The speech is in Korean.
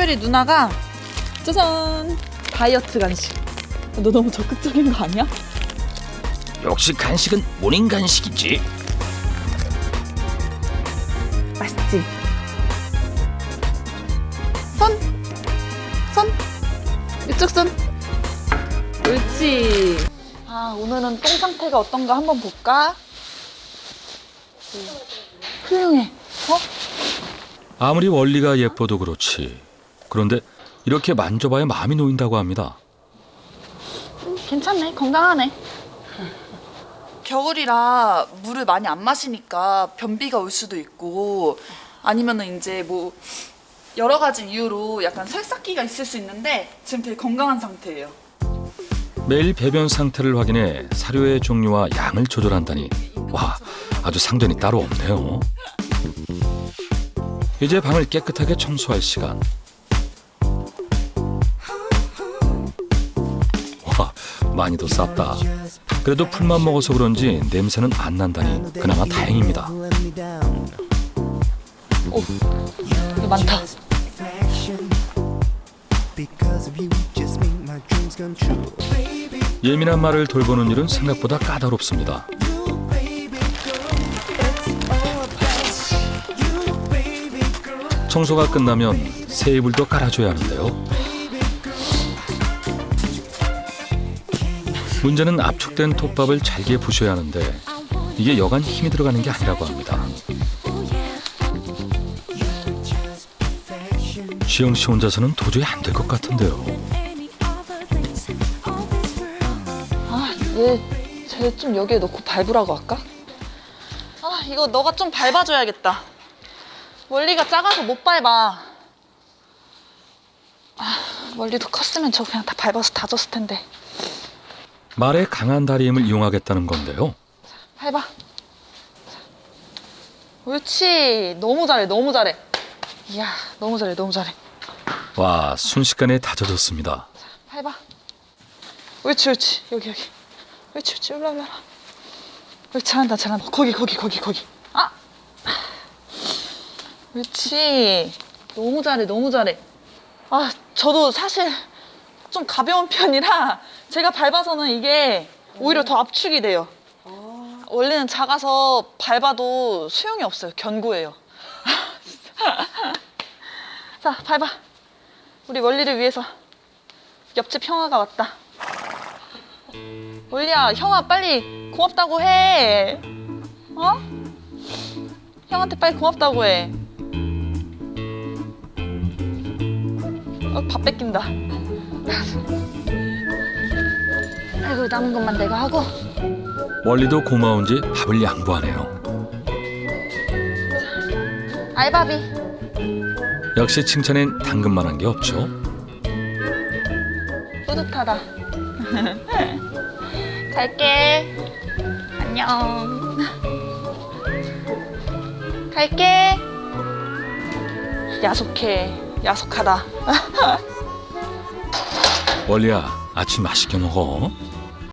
특별히 누나가 짜잔 다이어트 간식. 너 너무 적극적인 거 아니야? 역시 간식은 모닝 간식이지. 맛있지? 손! 손! 이쪽 손! 옳지! 아, 오늘은 똥 상태가 어떤가 한번 볼까? 네. 훌륭해. 어? 아무리 원리가 예뻐도 그렇지. 그런데 이렇게 만져봐야 마음이 놓인다고 합니다. 괜찮네. 건강하네. 겨울이라 물을 많이 안 마시니까 변비가 올 수도 있고 아니면은 이제 뭐 여러 가지 이유로 약간 설사기가 있을 수 있는데 지금 되게 건강한 상태예요. 매일 배변 상태를 확인해 사료의 종류와 양을 조절한다니 와 아주 상전이 따로 없네요. 이제 방을 깨끗하게 청소할 시간. 많이도 쌌다. 그래도 풀만 먹어서 그런지 냄새는 안 난다니 그나마 다행입니다. 이거 많다. My dreams come true. 예민한 말을 돌보는 일은 생각보다 까다롭습니다. 청소가 끝나면 새 이불도 깔아줘야 하는데요. 문제는 압축된 톱밥을 잘게 부셔야 하는데 이게 여간 힘이 들어가는 게 아니라고 합니다. 지영 씨 혼자서는 도저히 안 될 것 같은데요. 아, 얘, 쟤좀 여기에 넣고 밟으라고 할까? 아, 이거 너가 좀 밟아줘야겠다. 원리가 작아서 못 밟아. 아, 원리도 컸으면 저 그냥 다 밟아서 다졌을 텐데. 말의 강한 다리 힘을 이용하겠다는 건데요. 밟아. 옳지. 너무 잘해, 너무 잘해. 이야, 너무 잘해, 너무 잘해. 와 순식간에 다져졌습니다. 밟아. 옳지, 옳지. 여기, 여기. 옳지, 옳지. 올라, 올라. 옳지, 잘한다, 잘한다. 거기, 거기, 거기, 거기. 아! 옳지. 너무 잘해, 너무 잘해. 아, 저도 사실 좀 가벼운 편이라 제가 밟아서는 이게 오히려 더 압축이 돼요. 원래는 작아서 밟아도 소용이 없어요. 견고해요. 자, 밟아. 우리 원리를 위해서. 옆집 형아가 왔다. 원리야, 형아 빨리 고맙다고 해. 어? 형한테 빨리 고맙다고 해. 어, 밥 뺏긴다. 아이고, 남은 것만 내가 하고. 원리도 고마운지 밥을 양보하네요. 알바비. 역시 칭찬엔 당근만한 게 없죠. 뿌듯하다. 갈게. 안녕. 갈게. 야속해. 야속하다. 원리야 아침 맛있게 먹어.